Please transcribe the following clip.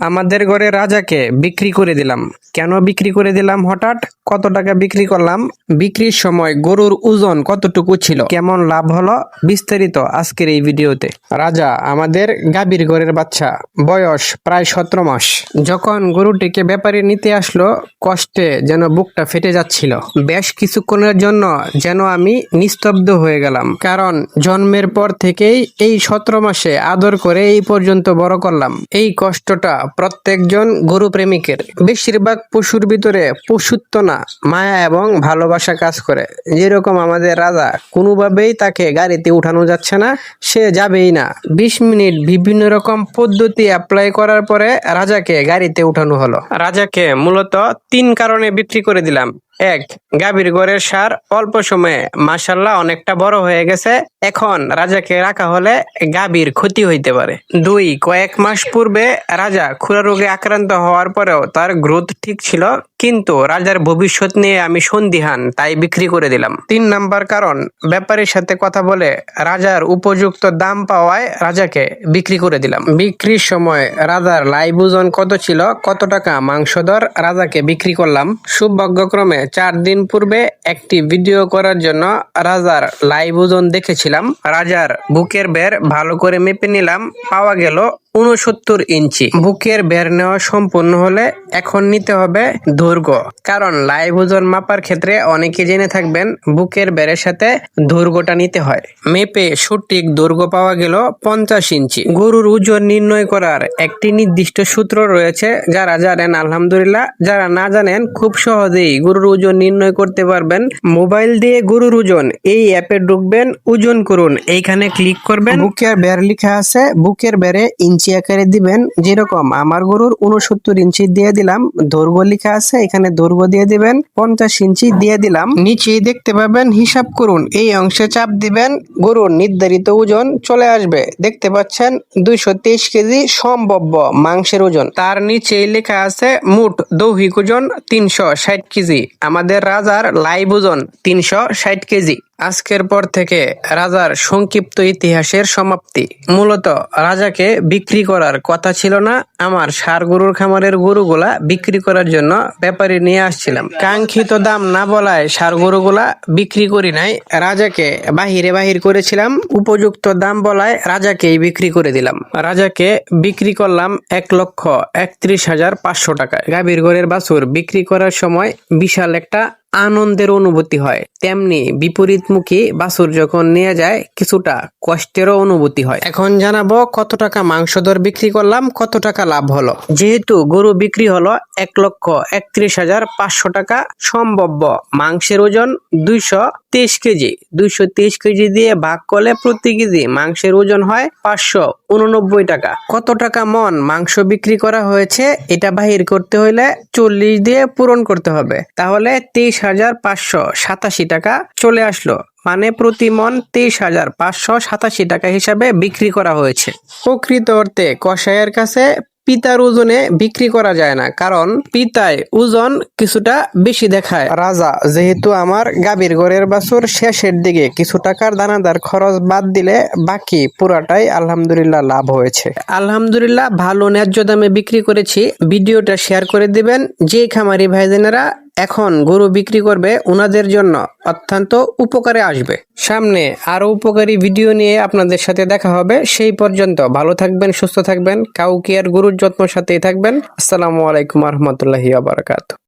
আমাদের ঘরে রাজাকে বিক্রি করে দিলাম। কেন বিক্রি করে দিলাম? হঠাৎ কত টাকা বিক্রি করলাম? বিক্রির সময় গরুর ওজন কতটুকু ছিল? কেমন লাভ হলো? বিস্তারিত আজকের এই ভিডিওতে। রাজা, আমাদের গাভীর ঘরের বাচ্চা, বয়স প্রায় সতেরো মাস। যখন গরুটিকে ব্যাপারে নিতে আসলো, কষ্টে যেন বুকটা ফেটে যাচ্ছিল। বেশ কিছুক্ষণের জন্য যেন আমি নিস্তব্ধ হয়ে গেলাম। কারণ জন্মের পর থেকেই এই সতেরো মাসে আদর করে এই পর্যন্ত বড় করলাম। এই কষ্টটা প্রত্যেকজন গরু প্রেমিকের বেশিরভাগ পশুর ভিতরে পশুত্ব না, মায়া এবং ভালোবাসা কাজ করে। যেরকম আমাদের রাজা কোনোভাবেই তাকে গাড়িতে উঠানো যাচ্ছে না, সে যাবেই না। বিশ মিনিট বিভিন্ন রকম পদ্ধতি অ্যাপ্লাই করার পরে রাজাকে গাড়িতে উঠানো হলো। রাজাকে মূলত তিন কারণে বিক্রি করে দিলাম। এক, গাভীর গড়ের সার অল্প সময়ে মাসাল্লাহ অনেকটা বড় হয়ে গেছে। এখন রাজাকে রাখা হলে গাভীর ক্ষতি হইতে পারে। দুই, কয়েক মাস পূর্বে রাজা খুরা রোগে আক্রান্ত হওয়ার পরেও তার গ্রোথ ঠিক ছিল কিন্তু রাজার ভবিষ্যৎ নিয়ে আমি সন্দিহান, তাই বিক্রি করে দিলাম। তিন নাম্বার কারণ, ব্যাপারীর সাথে কথা বলে রাজার উপযুক্ত দাম পাওয়ায় রাজাকে বিক্রি করে দিলাম। বিক্রির সময় রাজার লাইভ ওজন কত ছিল, কত টাকা মাংস দর, রাজাকে বিক্রি করলাম। সৌভাগ্যক্রমে চার দিন পূর্বে একটি ভিডিও করার জন্য রাজার লাইভ ওজন দেখেছিলাম। রাজার বুকের বের ভালো করে মেপে নিলাম, পাওয়া গেল উনসত্তর ইঞ্চি। বুকের বের নেওয়া সম্পূর্ণ হলে এখন নিতে হবে দৈর্ঘ্য কারণ লাইভ ওজন মাপার ক্ষেত্রে অনেকে জেনে থাকবেন, বুকের বেরের সাথে দৈর্ঘ্যটা নিতে হয়। মেপে সঠিক দৈর্ঘ্য পাওয়া গেল পঞ্চাশ ইঞ্চি। গরুর ওজন নির্ণয় করার একটি নির্দিষ্ট সূত্র রয়েছে। যারা জানেন, আলহামদুলিল্লাহ, যারা না জানেন, খুব সহজেই গরুর ওজন নির্ণয় করতে পারবেন। মোবাইল দিয়ে গরুর ওজন এই অ্যাপে ঢুকবেন, ওজন করুন। এইখানে ক্লিক করবেন। বুকের বের লেখা আছে, বুকের বেড়ে ইঞ্চি। আকারে দিবেন, যেরকম আমার গরুর উনসত্তর ইঞ্চি দিয়ে দিলাম, দৈর্ঘ্য লেখা আছে, এখানে দৈর্ঘ্য দিয়ে দিবেন, পঞ্চাশ ইঞ্চি দিয়ে দিলাম। নিচে দেখতে পাবেন, হিসাব করুন, এই অংশে চাপ দিবেন, গরুর নির্ধারিত ওজন চলে আসবে। দেখতে পাচ্ছেন, দুইশো তেইশ কেজি সম্ভাব্য মাংসের ওজন। তার নিচে লেখা আছে, মোট দৌহিক ওজন তিনশো ষাট কেজি। আমাদের রাজার লাইভ ওজন তিনশো ষাট কেজি। আজকের পর থেকে রাজার সংক্ষিপ্ত ইতিহাসের সমাপ্তি। মূলত রাজাকে বিক্রি করার কথা ছিল না, আমার সার গরুর খামারের গরুগুলা বিক্রি করার জন্য ব্যাপারে নিয়ে আসছিলাম। কাঙ্ক্ষিত দাম না বলায় সার গরুগুলা বিক্রি করি নাই, রাজাকে বাহিরে বাহির করেছিলাম, উপযুক্ত দাম বলায় রাজাকেই বিক্রি করে দিলাম। রাজাকে বিক্রি করলাম এক লক্ষ একত্রিশ হাজার পাঁচশো টাকায়। গাভীর ঘরের বাছুর বিক্রি করার সময় বিশাল একটা আনন্দের অনুভূতি হয়। তেমনি বিপরীতমুখী বাছুর যখন নিয়ে যায় কিছুটা কষ্টেরও অনুভূতি হয়। এখন জানাব কত টাকা মাংস দর বিক্রি করলাম কত টাকা লাভ হলো। যেহেতু গরু বিক্রি হলো এক লক্ষ একত্রিশ হাজার পাঁচশো টাকা সম্ভব্য মাংসের ওজন দুইশো তেইশ কেজি, দুইশো তেইশ কেজি দিয়ে ভাগ করলে প্রতি কেজি মাংসের ওজন হয় পাঁচশো উননব্বই টাকা। কত টাকা মন মাংস বিক্রি করা হয়েছে এটা বাহির করতে হলে চল্লিশ দিয়ে পূরণ করতে হবে। তাহলে তেইশ হাজার পাঁচশো সাতাশি টাকা চলে আসলো। মানে প্রতি মন তেইশ হাজার পাঁচশো সাতাশি টাকা হিসাবে বিক্রি করা হয়েছে। প্রকৃত অর্থে কষাইয়ের কাছে পিতার ওজনে বিক্রি করা যায় না কারণ পিতায় ওজন কিছুটা বেশি দেখায়। রাজা যেহেতু আমার গাভীর ঘরের বাছুর শেষের দিকে কিছু টাকার দানাদার খরচ বাদ দিলে বাকি পুরাটাই আলহামদুলিল্লাহ লাভ হয়েছে। আলহামদুলিল্লাহ ভালো ন্যায্য দামে বিক্রি করেছি। ভিডিওটা শেয়ার করে দিবেন। যে খামারি ভাইজেনেরা এখন গরু বিক্রি করবে ওনাদের জন্য অত্যন্ত উপকারে আসবে। সামনে আরও উপকারী ভিডিও নিয়ে আপনাদের সাথে দেখা হবে। সেই পর্যন্ত ভালো থাকবেন, সুস্থ থাকবেন, কাউকে আর গরুর যত্ন সাথেই থাকবেন। আসসালামু আলাইকুম রহমতুল্লাহি আবরকাত